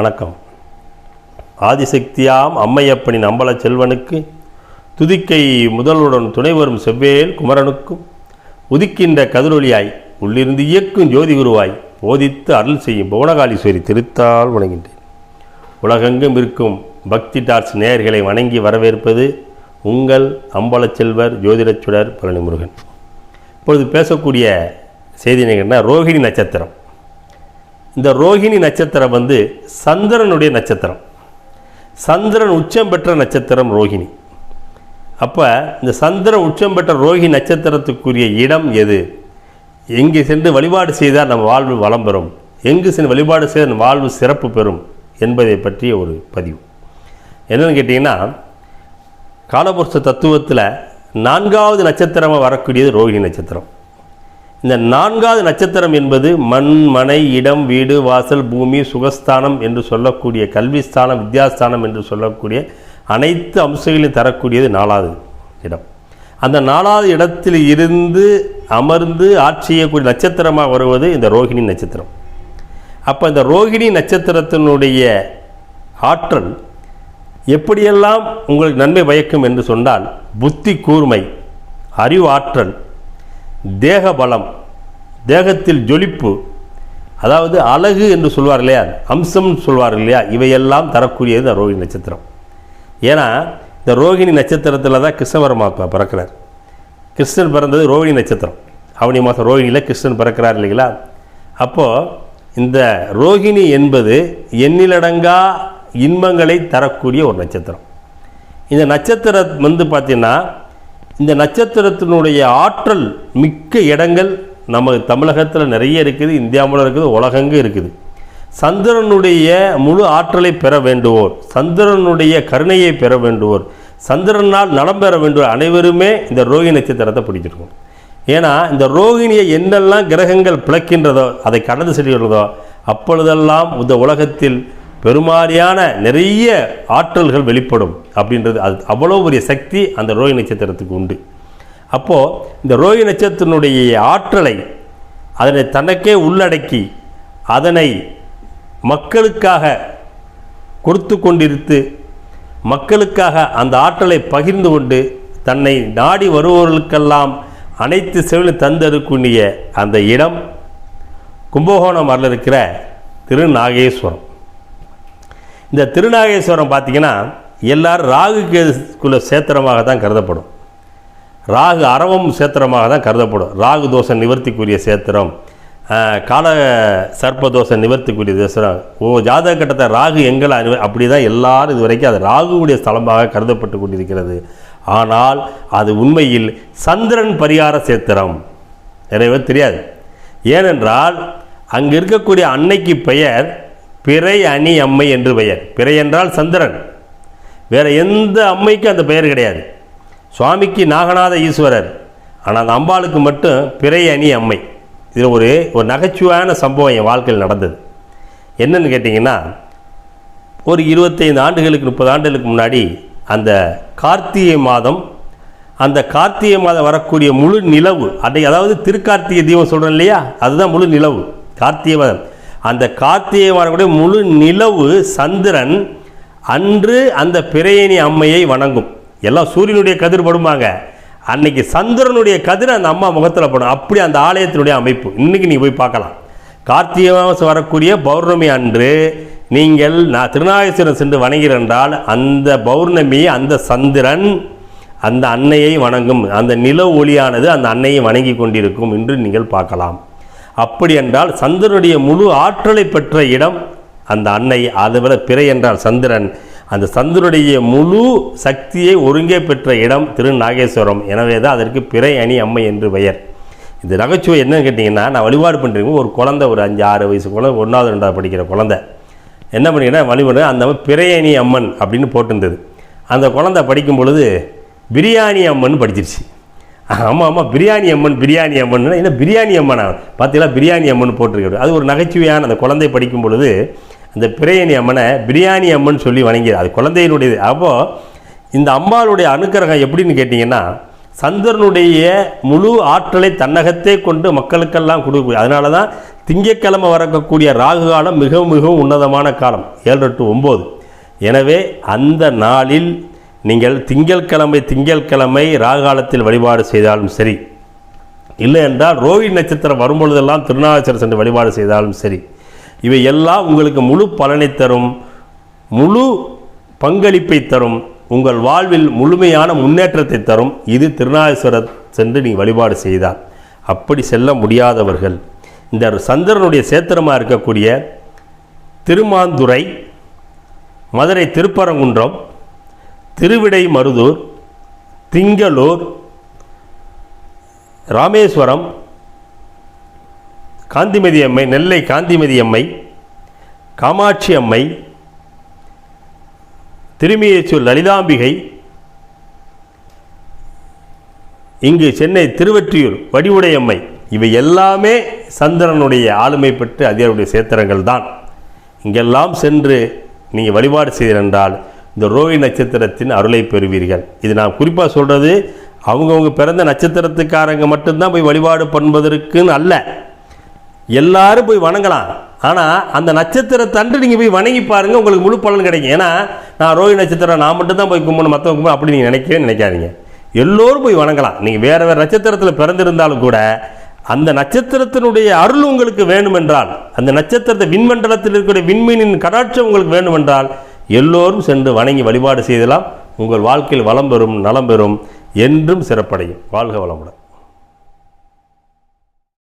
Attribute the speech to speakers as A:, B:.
A: வணக்கம். ஆதிசக்தியாம் அம்மையப்பனின் அம்பல செல்வனுக்கு துதிக்கை முதல்வுடன் துணை வரும் செவ்வேல் குமரனுக்கும் உதிக்கின்ற கதிரொலியாய் உள்ளிருந்து இயக்கும் ஜோதி குருவாய் போதித்து அருள் செய்யும் புவனகாலீஸ்வரி திருத்தால் வணங்கின்றேன் உலகெங்கும் இருக்கும் பக்தி டார்ச் நேயர்களை வணங்கி வரவேற்பது உங்கள் அம்பலச்செல்வர் செல்வர் ஜோதிடச் பழனி முருகன் இப்பொழுது பேசக்கூடிய செய்தி என்னன்னா ரோஹிணி நட்சத்திரம். இந்த ரோஹிணி நட்சத்திரம் வந்து சந்திரனுடைய நட்சத்திரம். சந்திரன் உச்சம் பெற்ற நட்சத்திரம் ரோஹிணி. அப்போ இந்த சந்திரன் உச்சம் பெற்ற ரோஹி நட்சத்திரத்துக்குரிய இடம் எது? எங்கே சென்று வழிபாடு செய்தால் நம் வாழ்வு வளம் பெறும்? எங்கு சென்று வழிபாடு செய்தால் நம் வாழ்வு சிறப்பு பெறும்? என்பதை பற்றிய ஒரு பதிவு. என்னென்னு கேட்டிங்கன்னா காலபுருஷ தத்துவத்தில் நான்காவது நட்சத்திரமாக வரக்கூடியது ரோஹிணி நட்சத்திரம். இந்த நான்காவது நட்சத்திரம் என்பது மண் மனை இடம் வீடு வாசல் பூமி சுகஸ்தானம் என்று சொல்லக்கூடிய கல்விஸ்தானம் வித்யாஸ்தானம் என்று சொல்லக்கூடிய அனைத்து அம்சங்களையும் தரக்கூடியது நாலாவது இடம். அந்த நாலாவது இடத்தில் இருந்து அமர்ந்து ஆட்சியக்கூடிய நட்சத்திரமாக வருவது இந்த ரோஹிணி நட்சத்திரம். அப்போ இந்த ரோஹிணி நட்சத்திரத்தினுடைய ஆற்றல் எப்படியெல்லாம் உங்களுக்கு நன்மை பயக்கும் என்று சொன்னால் புத்தி கூர்மை அறிவு ஆற்றல் தேக பலம் தேகத்தில் ஜொலிப்பு அதாவது அழகு என்று சொல்வார் இல்லையா? அம்சம்னு சொல்வார் இல்லையா? இவையெல்லாம் தரக்கூடியது இந்த ரோஹிணி நட்சத்திரம். ஏன்னா இந்த ரோஹிணி நட்சத்திரத்தில் தான் கிருஷ்ண பரமாத்மா பிறக்கிறார். கிருஷ்ணன் பிறந்தது ரோஹிணி நட்சத்திரம். அவனி மாதம் ரோஹிணியில் கிருஷ்ணன் பிறக்கிறார் இல்லைங்களா? அப்போது இந்த ரோஹிணி என்பது எண்ணிலடங்கா இன்பங்களை தரக்கூடிய ஒரு நட்சத்திரம். இந்த நட்சத்திரம் வந்து பார்த்திங்கன்னா இந்த நட்சத்திரத்தினுடைய ஆற்றல் மிக்க இடங்கள் நம்ம தமிழகத்தில் நிறைய இருக்குது இந்தியாவில் இருக்குது உலகங்கு இருக்குது. சந்திரனுடைய முழு ஆற்றலை பெற வேண்டுவோர் சந்திரனுடைய கருணையை பெற வேண்டுவோர் சந்திரனால் நலம் பெற வேண்டுவோர் அனைவருமே இந்த ரோஹிணி நட்சத்திரத்தை பிடிச்சிருக்கும். ஏன்னா இந்த ரோகிணியை என்னெல்லாம் கிரகங்கள் பிளக்கின்றதோ அதை கடந்து செல்கிறதோ அப்பொழுதெல்லாம் இந்த உலகத்தில் பெருமாறியான நிறைய ஆற்றல்கள் வெளிப்படும் அப்படின்றது அது அவ்வளோ பெரிய சக்தி அந்த ரோஹி நட்சத்திரத்துக்கு உண்டு. அப்போது இந்த ரோஹி நட்சத்திரத்தினுடைய ஆற்றலை அதனை தனக்கே உள்ளடக்கி அதனை மக்களுக்காக கொடுத்து கொண்டிருத்து மக்களுக்காக அந்த ஆற்றலை பகிர்ந்து கொண்டு தன்னை நாடி வருபவர்களுக்கெல்லாம் அனைத்து செவிலும் தந்தருக்குண்டிய அந்த இடம் கும்பகோணம் அருள் இருக்கிற திருநாகேஸ்வரம். இந்த திருநாகேஸ்வரம் பார்த்திங்கன்னா எல்லாரும் ராகு கேதுக்குள்ள சேத்திரமாக தான் கருதப்படும். ராகு அரவம் சேத்திரமாக தான் கருதப்படும். ராகு தோஷ நிவர்த்திக்குரிய சேத்திரம் கால சர்ப்பதோஷம் நிவர்த்திக்குரிய தேசம் ஓ ஜாதக கட்டத்தை ராகு எங்களை அனு அப்படி தான் எல்லாரும் இது வரைக்கும் அது ராகுவுடைய ஸ்தலமாக கருதப்பட்டு கொண்டிருக்கிறது. ஆனால் அது உண்மையில் சந்திரன் பரிகார சேத்திரம். நிறைய தெரியாது. ஏனென்றால் அங்கு இருக்கக்கூடிய அன்னைக்கு பெயர் பிறை அணி அம்மை என்று பெயர். பிறை என்றால் சந்திரன். வேறு எந்த அம்மைக்கும் அந்த பெயர் கிடையாது. சுவாமிக்கு நாகநாத ஈஸ்வரர். ஆனால் அந்த அம்பாளுக்கு மட்டும் பிறை அணி அம்மை. இதில் ஒரு ஒரு நகைச்சுவையான சம்பவம் என் வாழ்க்கையில் நடந்தது. என்னன்னு கேட்டிங்கன்னா ஒரு இருபத்தைந்து ஆண்டுகளுக்கு முப்பது ஆண்டுகளுக்கு முன்னாடி அந்த கார்த்திகை மாதம் அந்த கார்த்திகை மாதம் வரக்கூடிய முழு நிலவு அன்றைக்கு அதாவது திருக்கார்த்திகை தீபம் சொல்கிறோம் இல்லையா? அதுதான் முழு நிலவு. கார்த்திகை மாதம். அந்த கார்த்திகை வரக்கூடிய முழு நிலவு சந்திரன் அன்று அந்த பிரயணி அம்மையை வணங்கும். எல்லாம் சூரியனுடைய கதிர் படுமாங்க அன்னைக்கு சந்திரனுடைய கதிர் அந்த அம்மா முகத்தில் படும். அப்படி அந்த ஆலயத்தினுடைய அமைப்பு. இன்னைக்கு நீ போய் பார்க்கலாம். கார்த்திகை மாதம் வரக்கூடிய பௌர்ணமி அன்று நீங்கள் நான் திருநாகேஸ்வரன் சென்று வணங்கிறென்றால் என்றால் அந்த பௌர்ணமி அந்த சந்திரன் அந்த அன்னையை வணங்கும். அந்த நில ஒளியானது அந்த அன்னையை வணங்கி கொண்டிருக்கும் என்று நீங்கள் பார்க்கலாம். அப்படி என்றால் சந்திரனுடைய முழு ஆற்றலை பெற்ற இடம் அந்த அன்னை அதுபோல பிறை என்றால் சந்திரன். அந்த சந்திரனுடைய முழு சக்தியை ஒருங்கே பெற்ற இடம் திருநாகேஸ்வரம் எனவே தான் அதற்கு பிறை அணி அம்மை என்று பெயர். இந்த நகைச்சுவை என்னன்னு கேட்டிங்கன்னா நான் வழிபாடு பண்ணுறீங்க ஒரு குழந்தை ஒரு அஞ்சு ஆறு வயசு குழந்தை ஒன்றாவது ரெண்டாவது படிக்கிற குழந்தை. என்ன பண்ணிங்கன்னா வழிபாடு அந்த பிறையணி அம்மன் அப்படின்னு போட்டிருந்தது. அந்த குழந்தை படிக்கும் பொழுது பிரியாணி அம்மன் படிச்சிருச்சு. ஆமாம் ஆமாம் பிரியாணி அம்மன் பிரியாணி அம்மன் என்ன பிரியாணி அம்மனா? பார்த்தீங்களா பிரியாணி அம்மன் போட்டிருக்கு அது ஒரு நகைச்சுவையான அந்த குழந்தை படிக்கும் பொழுது அந்த பிரியாணி அம்மனை பிரியாணி அம்மன் சொல்லி வணங்கியது. அது குழந்தையினுடையது. அப்போது இந்த அம்பாளுடைய அனுக்கிரகம் எப்படின்னு கேட்டிங்கன்னா சந்திரனுடைய முழு ஆற்றலை தன்னகத்தே கொண்டு மக்களுக்கெல்லாம் கொடுக்க அதனால தான் திங்கக்கிழமை வரக்கூடிய ராகு காலம் மிகவும் மிகவும் உன்னதமான காலம். ஏழு டு ஒம்பது. எனவே அந்த நாளில் நீங்கள் திங்கட்கிழமை திங்கட்கிழமை ராகாலத்தில் வழிபாடு செய்தாலும் சரி. இல்லை என்றால் ரோஹி நட்சத்திரம் வரும்பொழுதெல்லாம் திருநாகேஸ்வரர் சென்று வழிபாடு செய்தாலும் சரி. இவை எல்லாம் உங்களுக்கு முழு பலனை தரும் முழு பங்களிப்பை தரும் உங்கள் வாழ்வில் முழுமையான முன்னேற்றத்தை தரும். இது திருநாகேஸ்வரர் சென்று நீங்கள் வழிபாடு செய்தால். அப்படி செல்ல முடியாதவர்கள். இந்த சந்திரனுடைய சேத்திரமாக இருக்கக்கூடிய திருமாந்துறை மதுரை திருப்பரங்குன்றம் திருவிடை மருதூர் திங்களூர் ராமேஸ்வரம் காந்திமதி அம்மை நெல்லை காந்திமதி அம்மை காமாட்சி அம்மை திருமியச்சூர் லலிதாம்பிகை இங்கு சென்னை திருவற்றியூர் வடிவுடையம்மை இவை எல்லாமே சந்திரனுடைய ஆளுமை பெற்று அதிகாரியுடைய சேத்திரங்கள் தான் இங்கெல்லாம் சென்று நீங்கள் வழிபாடு செய்தீர்கள் இந்த ரோஹி நட்சத்திரத்தின் அருளை பெறுவீர்கள். இது நான் குறிப்பாக சொல்கிறது அவங்கவுங்க பிறந்த நட்சத்திரத்துக்காரங்க மட்டும்தான் போய் வழிபாடு பண்ணுவதற்குன்னு அல்ல. எல்லாரும் போய் வணங்கலாம். ஆனால் அந்த நட்சத்திரத்தன்று நீங்கள் போய் வணங்கி பாருங்கள் உங்களுக்கு முழு பலன் கிடைக்கும். ஏன்னா நான் ரோஹி நட்சத்திரம் நான் மட்டும்தான் போய் கும்பணும் மற்றவங்க கும்பணும் அப்படி நீங்கள் நினைக்கவே நினைக்காதீங்க. எல்லோரும் போய் வணங்கலாம். நீங்கள் வேறு வேறு நட்சத்திரத்தில் பிறந்திருந்தாலும் கூட அந்த நட்சத்திரத்தினுடைய அருள் உங்களுக்கு வேண்டுமென்றால் அந்த நட்சத்திரத்தை விண்மண்டலத்தில் இருக்கிற விண்மீனின் கடாட்சம் உங்களுக்கு வேண்டுமென்றால் எல்லோரும் சென்று வணங்கி வழிபாடு செய்தலாம். உங்கள் வாழ்க்கையில் வளம் பெறும் நலம் பெறும் என்றும் சிறப்படையும். வாழ்க வளமுடன்.